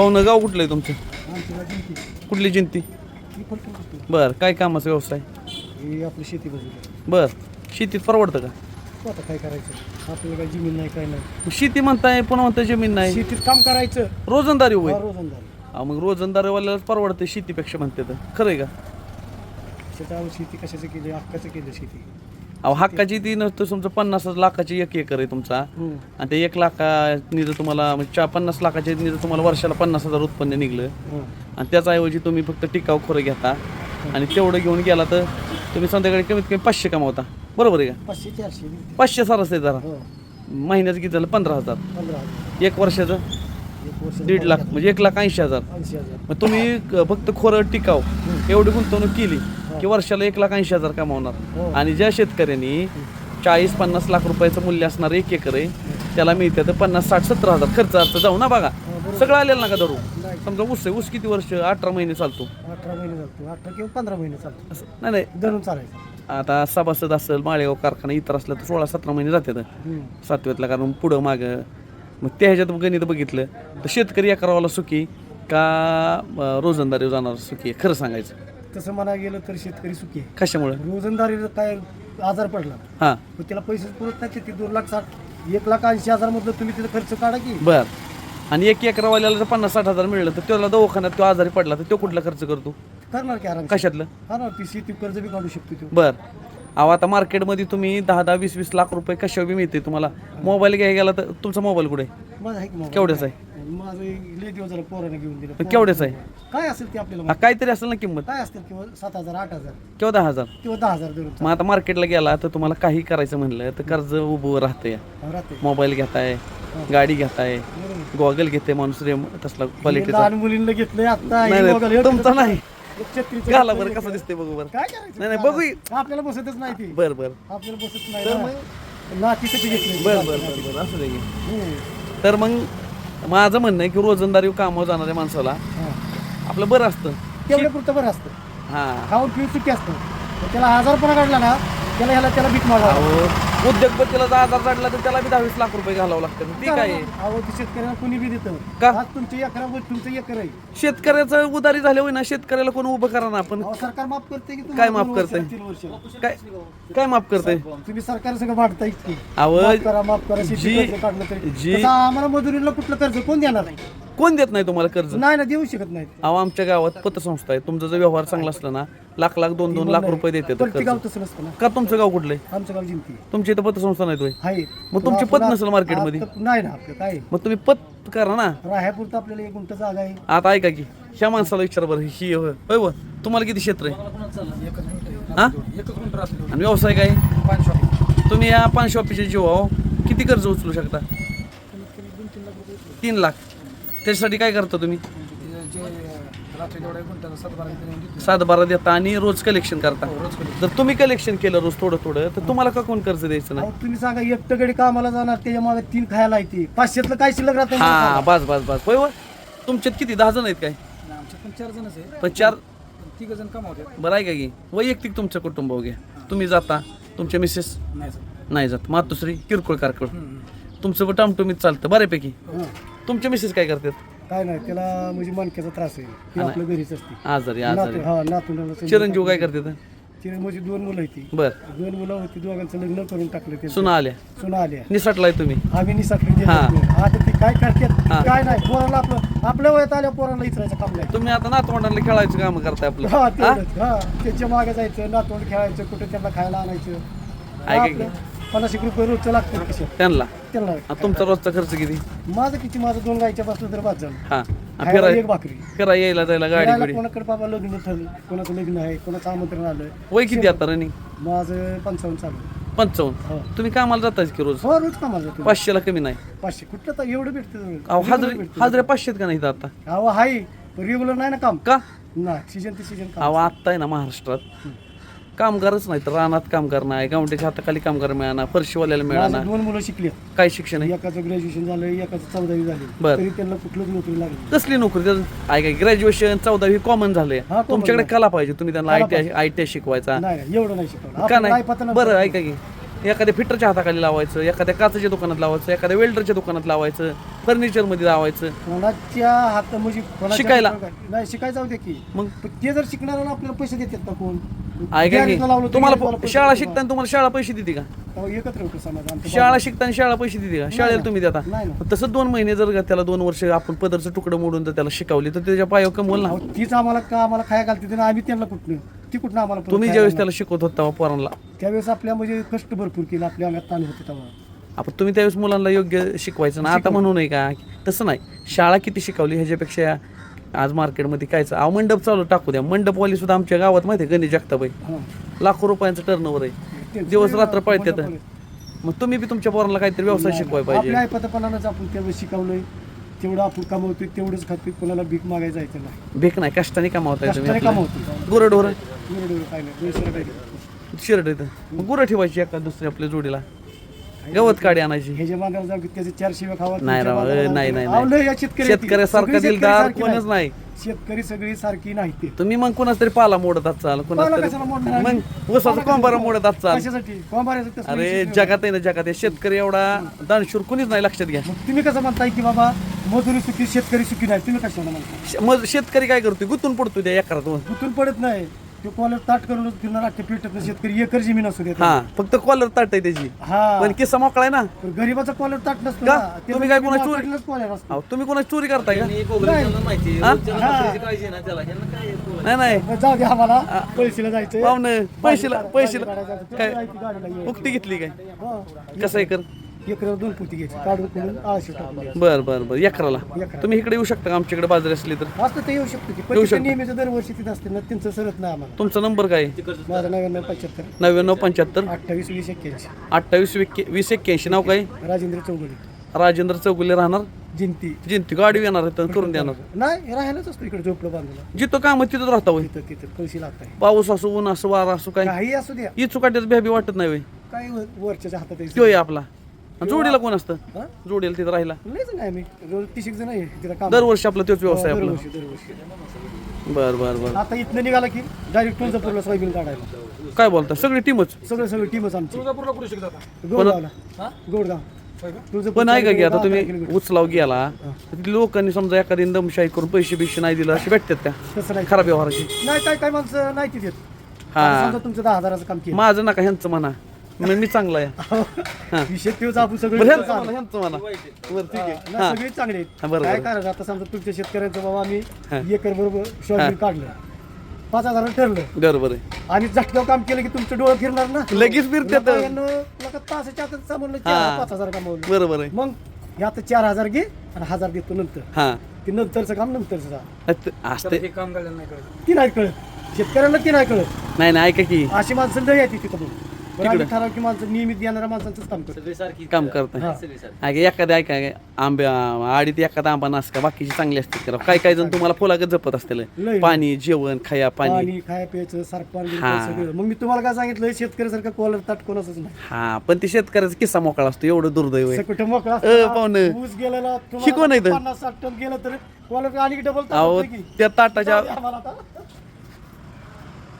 पाहुणं गाव कुठलं आहे तुमचं? कुठली जिंती? बर काय कामाचा व्यवसाय? आपली शेती बर शेतीत परवडतं का? आता काय करायचं आपल्याला काही जमीन नाही काय नाही शेती म्हणताय पण म्हणताय जमीन नाही. शेतीत काम करायचं रोजंदारी होय? रोजंदारी हा, मग रोजंदारीवाल्यालाच परवडते शेतीपेक्षा म्हणते तर. खरं आहे का? शेतावर शेती कशाचं केली? हक्काचं केलं शेती? अहो हक्काची ती नसतं तुमचं पन्नास लाखाची एक एकर आहे तुमचा. आणि ते एक लाखानी जर तुम्हाला म्हणजे चा पन्नास लाखाच्या जर तुम्हाला वर्षाला पन्नास हजार उत्पन्न निघलं हं. आणि त्याच्याऐवजी तुम्ही फक्त टिकाऊ खोरं घेता आणि तेवढं घेऊन गेला तर तुम्ही संध्याकाळी कमीत कमी पाचशे कमावता. बरोबर आहे का? पाचशे चारशे. पाचशे सरासरी जरा. हो. महिन्याचं किती झालं? पंधरा हजार. एक वर्षाचं? दीड लाख म्हणजे एक लाख ऐंशी हजार. मग तुम्ही फक्त खोरं टिकाव. एवढी गुंतवणूक केली. की वर्षाला एक लाख ऐंशी हजार कमावणार. हो. आणि ज्या शेतकऱ्यांनी चाळीस पन्नास लाख रुपयाचं मूल्य असणार एक एकर आहे त्याला मिळते तर पन्नास साठ सत्तर हजार खर्च अर्थ जाऊ ना बघा. सगळं आलेलं ना का धरू. समजा ऊस आहे ऊस किती वर्ष अठरा महिने चालतो. अठरा महिने चालतो. अठरा किंवा पंधरा महिने चालतो. असं नाही नाही. धरून चालायचं. आता सभासद असेल माळेगाव कारखाना इतर असलं तर सोळा सतरा महिने जातात. हं. सातव्यातला कारण पुढं मागं. मग त्या ह्याच्यात गणित बघितलं तर शेतकरी अकरावाला सुखी का रोजंदारी जाणार सुखी? खरं सांगायचं. तसं म्हणा गेलं तर शेतकरी सुखी आहे. कशामुळे? रोजंदारीला काय आजार पडला. हां. मग त्याला पैसे पुरत नाही ते दोन लाख साठ एक लाख ऐंशी हजार मधलं तुम्ही तिथे खर्च काढा की. बर. आणि एक एकरावाल्याला जर पन्नास साठ हजार मिळलं तर त्याला दवाखान्यात तो आजारी पडला तर तो कुठला खर्च करतो? करणार की आराम कशातलं? हा ना ती शेती कर्ज बी काढू शकतो तो. बर. अहो आता मार्केटमध्ये तुम्ही दहा दहा वीस वीस लाख रुपये कशावर बी मिळते तुम्हाला. मोबाईल घ्यायला गेला तर तुमचा मोबाईल कुठे? आहे? माझं आहे की मोबाईल? केवढ्याचा आहे? माझं लय दिवस झाला पोराने घेऊन दिलं. पण केवढ्याचा आहे? काय असेल ते आपल्याला हा, माहिती. काहीतरी असेल ना किंमत. काय असतील किंवा सात हजार आठ हजार. किंवा दहा हजार. किंवा दहा हजार धरून मग आता मार्केटला गेला तर तुम्हाला काही करायचं म्हणलं तर कर्ज उभं राहतंय. चाल- राहते मोबाईल घेताय गाडी घेताय. गॉगल घेते माणूस रेम तसला हे क्वालिटीचा लहान मुलींना घेतलंय आता. नाही हे बघा, नाही हे तुमचा नाही. छत्रीचं घाला. बरं कसं दिसते बघू बरं काय करायचं? नाही नाही बघू. आपल्याला बसतच नाही ती. बर बर. आपल्याला बसत नाही तर ना. मग? नातीसाठी घेतलंय बर बर बर बर. असं हम्म. तर मग माझं म्हणणं आहे की रोजंदारी कामावर जाणाऱ्या माणसाला हा. आपलं बरं असतं. तेवढ्या पुरतं बरं असतं. हा. खाऊन पिऊन सुखी असतं. पण त्याला आजारपणा काढला ना त्याला ह्याला त्याला भीक अहो उद्योगपतीला जर आजार काढला तर त्याला बी दहावीस लाख रुपये घालावं लागतं ती काय? आहे? अहो ते शेतकऱ्याला कोणी बी देतं. का? आज तुमच्या एकरावर तुमचं एकर आहे. शेतकऱ्याचं उदारी झाले होय ना शेतकऱ्याला कोण उभं करा ना आपण? अहो सरकार माफ करते की काय माफ दोन वर्ष, करतंय? तीन वर्ष? काय काय माफ करते तुम्ही सरकार सगळं वाढता की. अहो माफ करा माफ करा शेती जी- कर्ज काढलं तरी. जी- तसं आम्हाला मजुरीला कुठलं कर्ज कोण देणार? कोण देत नाही तुम्हाला कर्ज? नाही ना देऊ शकत नाही. अहो आमच्या गावात पतसंस्था आहे. तुमचा जर व्यवहार चांगला असला ना लाख लाख दोन दोन लाख रुपये देते प्रत्येक गाव तसं नसतं ना. का तुमचं गाव कुठलं आहे? आमचं गाव जिंकती. तुमची इथं पतसंस्था नाही तुम्ही? आहे. मग तुमची पत नसेल मार्केटमध्ये आता- नाही ना आपलं काय? मग तुम्ही पत करा ना. राह्यापुरतं आपल्याला एक गुंठ जागा आहे. आता ऐका की ह्या माणसाला विचार बरं ही होय. होय व. तुम्हाला किती क्षेत्र आहे? हा? आणि व्यवसाय काय? तुम्ही या पान शॉपीच्या जीवाव किती कर्ज उचलू शकता? तीन लाख. त्याच्यासाठी काय करता तुम्ही? सात बारा देता आणि रोज कलेक्शन करता. जर तुम्ही कलेक्शन केलं रोज थोडं थोडं तर तुम्हाला का कोण कर्ज द्यायचं नाही? अहो, तुम्ही सांगा एकटं गडी कामाला जाणार त्याच्यामागे तीन खायला येते पाचशेतलं काय शिल्लक राहतं हा बस बस बस. होय व. तुमच्यात किती? दहा जण आहेत काय? पण चार तिघ जण बरं आहे का. की वैयक्तिक तुमचं कुटुंब घ्या. तुम्ही जाता. तुमच्या मिसेस नाही जात. मातुश्री किरकोळ कारकोळ तुमचं पण टामटुमीत चालतं बऱ्यापैकी. तुमच्या मिसेस काय करतात? काय नाही त्याला म्हणजे मणक्याचा त्रास आहे. ती आपल्या घरीच असते. आजारी आजारी. नातू- हा नातूंडाला चिरंजीव काय करतात? चिर म्हणजे दोन मुलं होती बर. दोन मुलं होती दोघांचं लग्न करून टाकलं ते सुना आल्या. सुना आल्या. निसटलाय तुम्ही. आम्ही निसाटली देत हा. आता ती काय हा. करतात काय नाही पोराला आपलं आपल्या वयात आल्या पोराला इचरायचं काम नाही. तुम्ही आता नातवंडांना खेळायचं काम करताय आपलं. हा हा? तेवढंच. हा. त्याच्यामागे जायचं नातवंड खेळायचं कुठे त्यांना खायला आणायचं. ऐका की. आपलं. पन्नास एक रुपये रोजचं लागतं त्यांना? त्यांना. आणि तुमचा रोजचा खर्च किती? माझं किती? माझं दोन गायच्या बसलं तर बाद झालं. हा. खायला फिराय एक भाकरी. फिराय यायला जायला गाडी फिरायला बिडी. कोणाकडे बाबा लग्न ठरलं? कोणाचं लग्न आहे? कोणाचं आमंत्रण आलं? वय किती आता रनिंग? माझं पंचावन्न चालू आहे. पंचावन्न? हो. तुम्ही कामाला जाताच की रोज? हो रोज कामाला जातो. पाचशेला कमी नाही. पाचशे. कुठलं तर एवढं भेटतं अहो हाजरे हाजरे पाचशेत का नाही इथं आता? अहो हाय रेग्युलर नाही ना काम. का? नाही. सीजन ते सीजन काम. अहो आत्ता आहे ना महाराष्ट्रात. कामगारच नाही तर रानात कामगार नाही गावंड्याच्या हाताखाली कामगार मिळाना फरशीवाल्याला मिळाना. माझं दोन मुलं शिकली. काय शिक्षण आहे एकाचं ग्रॅज्युएशन झालं एकाचं चौदावी झाली. बरं. तरी त्यांना कुठलंच नोकरी लागली कसली नोकरी? त्याचं ऐका ग्रॅज्युएशन चौदावी कॉमन झालंय हा, common तुमच्याकडे कला पाहिजे तुम्ही त्यांना आय कला टी आय टी शिकवायचा. नाही नाही, एवढं नाही शिकवलं. का नाही? रायपातानं- बरं ऐका की एखाद्या फिटरच्या हाताखाली लावायचं एखाद्या काचेच्या दुकानात लावायचं एखाद्या वेल्डरच्या दुकानात लावायचं. फर्निचरमध्ये लावायचं? कोणाच्या हात म्हणजे कोणाच्या शिकायला. नाही शिकायला जाऊ दे की. मग? पण ते जर शिकणाऱ्याला आपल्याला पैसे देतात ना कोण? ऐका की गॅरेजला लावलं तर तुम्हाला पैसे शाळा. शिकताना तुम्हाला शाळा पैसे देते का? तेव्हा एकत्र होतो समाज? आमच्या शाळा शिकताना शाळा पैसे देते का? शाळेला. तुम्ही देता? नाही ना. तसं दोन महिने जर का त्याला दोन वर्ष आपण पदरचं तुकडं मोडून तर त्याला शिकवली तर त्याच्या पायावर कमवल ना. अहो, तीच आम्हाला का आम्हाला खाया घालते ना? आम्ही त्यांना कुठनं? ती कुठनं आम्हाला परत तुम्ही खायला ज्यावेळेस? त्याला शिकवत होता तेव्हा पोरांना. त्यावेळेस आपल्या म्हणजे कष्ट भरपूर केलं आपल्या अंगात ताण होते तेव्हा. आपण तुम्ही त्यावेळेस मुलांना योग्य शिकवायचं ना. आता म्हणू नये का? तसं नाही. शाळा किती शिकवली ह्याच्यापेक्षा आज मार्केटमध्ये कायचं अहो मंडप चालू टाकू द्या. मंडपवाली सुद्धा आमच्या गावात माहिती आहे गणेश जगताबाई हा. लाखो रुपयांचं टर्नओव्हर आहे. दिवस रात्र मंडप- मग तुम्ही बी तुमच्या पोरांना काहीतरी व्यवसाय शिकवाय पाहिजे. आपण तेवढं शिकवलंय. तेवढं आपण कमवतोय तेवढंच खातोय. कोणाला भीक मागायला जायचं नाही. भीक नाही कष्टाने कमावताय कष्टाने तुम्ही कमवतोय. गुरढोर. एवढं काय नाही. शिरड येतं मग गुरं ठेवायची एका दुसरी आपल्या जोडीला. गवत काडी आणायची. ह्याच्या मागायला जाऊ की त्याचे चार शिव्या खावा नाही तुमच्या राव, मागायला ए, जाऊ नाही, या शेतकरी. शेतकऱ्यासारखं सगळी शेतकरी दिलदार सारखी कोणच नाही. शेतकरी सगळी सारखी नाही ते. तुम्ही मग कोणाच तरी पाला मोडत आहात चाल कोणाच पाला तरी कशाला मोडणार? मग पाला कोंबारा कशाला मोडत आहात चाल कशासाठी? कोंबाऱ्याचं तसलं अरे. जगात आहे ना जगात आहे. शेतकरी एवढा दानशूर कुणीच नाही लक्षात घ्या. मग तुम्ही कसं म्हणताय की बाबा मजुरी सुखी शेतकरी सुखी नाही? तुम्ही कशाला म्हणता श- मग शेतकरी काय करतोय? गुतून पडतोय त्या एकरात कुठून पडत नाही. तो कॉलेज ताट करून फिरणार अख्ख्या पेटत शेतकरी एकर जमीन असू देत हा फक्त कॉलर ताट आहे त्याची. हा. पण किस्सा मोकळा आहे ना? पण गरीबाचा कॉलर ताट नसतो का? ना. ते तुम्ही काय कोणाची चोरी- कॉलर असतं. अहो, तुम्ही कोणाची चोरी करताय का? हा. नाही नाही. मग जाऊ दे आम्हाला. पैसेला जायचंय. पाहुणं पैसेला पैसेला काय? काय उक्ती घेतली काय? कसं आहे कर? एकर दोन पुती घ्यायची. काढून करून आळशी टाकून द्यायची. बर बर बर. एकराला. एकराला. तुम्ही इकडे येऊ शकता का? आमच्याकडे बाजारी असली तर. असतं ते येऊ शकतो की. पण शकतो. नेहमीचं दरवर्षी तिथं असते ना त्यांचं सरत नाही आम्हाला. तुमचा नंबर काय? आहे? माझं नव्याण्णव पंच्याहत्तर. नव्याण्णव पंच्याहत्तर. अठ्ठावीस वीस एक्क्याऐंशी. अठ्ठावीस विक्के वीस एक्क्याऐंशी. नाव काय? राजेंद्र चौगुले. राजेंद्र चौगुले राहणार? जिंती. जिंती. गाडी येणार आहे तर करून देणार. नाही राहायलाच असतो इकडे झोपलं बांधूला. जिथं काम आहे तिथं राहता होय. तिथं तिथं. पैसे लागताय. पाऊस असो ऊन असो वारा असो काय? काही असू द्या. ही चुकाट्यात भ्याबी वाटत नाही होय. काही वर- वरच्याच्या हातात आहे. तो आहे आपला. जोडीला कोण असतं? हा? जोडीला तिथं राहिला. लयच नाही मी रोज तीस एक जण आहे तिथं काम दरवर्षी आपला तोच व्यवसाय आपला. दरवर्षी दरवर्षी. बर बर बर. आता इथनं निघाला की डायरेक्ट तुळजापूरला सोयाबीन काढायला. काय बोलता? सगळी टीमच सगळं सगळं टीमच आमची. गोडगावला गोडगाव तुळजापूर पण ऐका की आता तुम्ही. उचलाव गेला तर लोकांनी समजा एखादी दमशाही करून पैसे बिशे नाही दिलं असे भेटतात त्या तसं नाही. खराब व्यवहाराची. नाही काय काय माणसं नाही ती देत हा. समजा तुमचं दहा हजाराचं काम केलं. माझं नका ह्यांचं म्हणा. मग मी चांगला आहे. हा. विषय तेच आपण सगळे बरं ह्यांचं म्हणा ह्यांचं म्हणा. बरं ठीक आहे. नाही, सगळे चांगले हा, आहेत बरोबर. काय कारण आता समजा तुमच्या शेतकऱ्यांचं बाबा आम्ही हा. एकर बरोबर सोयाबीन काढलं. पाच हजार ठरलं. बरोबर आहे. आणि झटक्यावर काम केलं की तुमचं डोळं फिरणार ना? लगेच फिरत्यात. लका यानं लका तासाच्या आतच चार हा. पाच हजार कमावलं. बरोबर आहे. मग हे आता चार हजार घे आणि हजार देतो नंतर. हा. ते नंतरचं काम नंतरचं जा. अत- असते. ती नाही कळत. शेतकऱ्यांना ती नाही कळत. नाही नाही ऐका की. अशी माणसं लय येते तिथं पण आम्ही ठराव की माणसं नियमित येणाऱ्या माणसांचंच काम करतो काम करताय. हा. ऐका एखाद्या ऐका आंब्या आडीत एखादा आंबा नासका बाकीची चांगली असते करा काय काय जण तुम्हाला फुलागत जपत असतील. लय. पाणी जेवण खाया पाणी. पाणी खाया प्यायचं सरपान हा. सगळं. मग मी तुम्हाला काय सांगितलं शेतकऱ्यासारखं कॉलर ताट कोणाचंच नाही. हा पण ते शेतकऱ्याचा किस्सा मोकळा असतो. एवढं दुर्दैव आहे. कुठं मोकळा अ, पाहुणं. ऊस गेलेला शिकवण आहे इथं. पन्नास साठ टन गेलं तर कॉलर आणि डबल अहो त्या ताटाच्या आम्हाला आता.